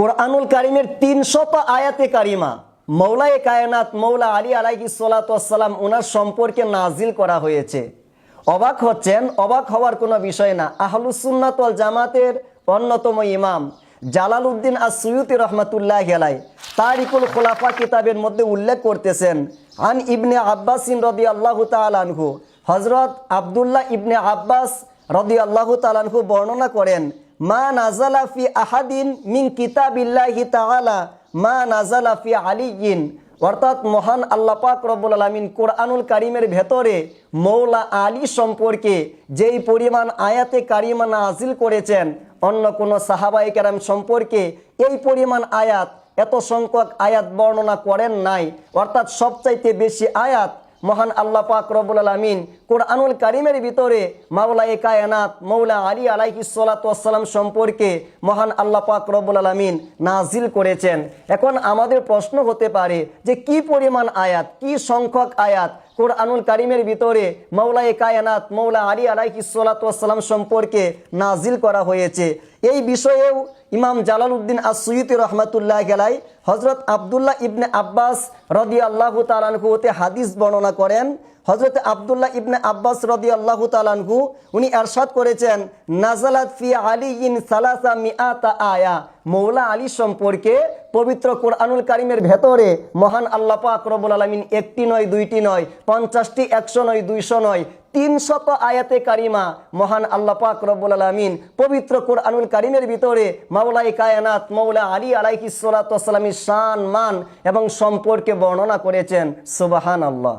কোরআনুল কারিমের তিনশত আয়াতে কারিমা মৌলায়ে কায়নাত মৌলা আলী আলাইহি সালাম ওনার সম্পর্কে নাজিল করা হয়েছে। অবাক হচ্ছেন, অবাক হওয়ার কোনো বিষয় না। আহলুসুন্নাত ওয়াল জামাতের অন্যতম ইমাম জালাল উদ্দিন আর সৈয়দি রহমতুল্লাহ গেলাই তারিকুল খোলাফা কিতাবের মধ্যে উল্লেখ করতেছেন, আন ইবনে আব্বাসিন রদি আল্লাহ তালানহু হজরত আবদুল্লাহ ইবনে আব্বাস রদি আল্লাহ তালানহু বর্ণনা করেন মা নাজালা ফি আহাদিন মিন কিতাবিল্লাহি তাআলা, মা নাজালা ফি আলিয়িন অর্থাৎ মহান আল্লাহ পাক রব্বুল আলামিন কোরআনুল কারিমের ভেতরে মৌলা আলী সম্পর্কে যেই পরিমাণ আয়াতে কারিমা নাজিল করেছেন, অন্য কোনো সাহাবাই কেরাম সম্পর্কে এই পরিমাণ আয়াত, এত সংখ্যক আয়াত বর্ণনা করেন নাই। অর্থাৎ সবচাইতে বেশি আয়াত মহান আল্লাহ পাক রব্বুল আলমিন কোরআনুল কারিমের ভিতরে মাওলা এ কায়নাত মৌলা আলী আলাইকি সম্পর্কে মহান আল্লাহ পাক রব্বুল আলমিন নাজিল করেছেন। এখন আমাদের প্রশ্ন হতে পারে যে কি পরিমাণ আয়াত, কি সংখ্যক আয়াত কোরআনুল কারিমের ভিতরে মৌলা এ কায়নাত মৌলা আলী আলাইহি সালাতাম সম্পর্কে নাজিল করা হয়েছে। এই বিষয়েও ইমাম জালাল উদ্দিন আসুয়ুতি রহমতুল্লাহ গেলাই হজরত আবদুল্লাহ ইবনে আব্বাস রদি আল্লাহ তালানহু হতে হাদিস বর্ণনা করেন। হজরত আবদুল্লাহ ইবনে আব্বাস রদি আল্লাহ তালানহু উনি এরশাদ করেছেন নাজালাত ফি আলী ইন সালাসা মিআতা আয়া। মৌলা আলী সম্পর্কে পবিত্র কোরআনুল কারিমের ভেতরে মহান আল্লাহ পাক রব্বুল আলমিন একটি নয়, দুইটি নয়, পঞ্চাশটি, একশো নয়, দুইশো নয়, তিনশত আয়াতে কারিমা মহান আল্লাহ পাক রব্বুল আলমিন পবিত্র কোরআনুল কারিমের ভিতরে মাওলাই কায়নাত মৌলা আলী আলাইহি সালাতামের শান, মান এবং সম্পর্কে বর্ণনা করেছেন। সুবাহান আল্লাহ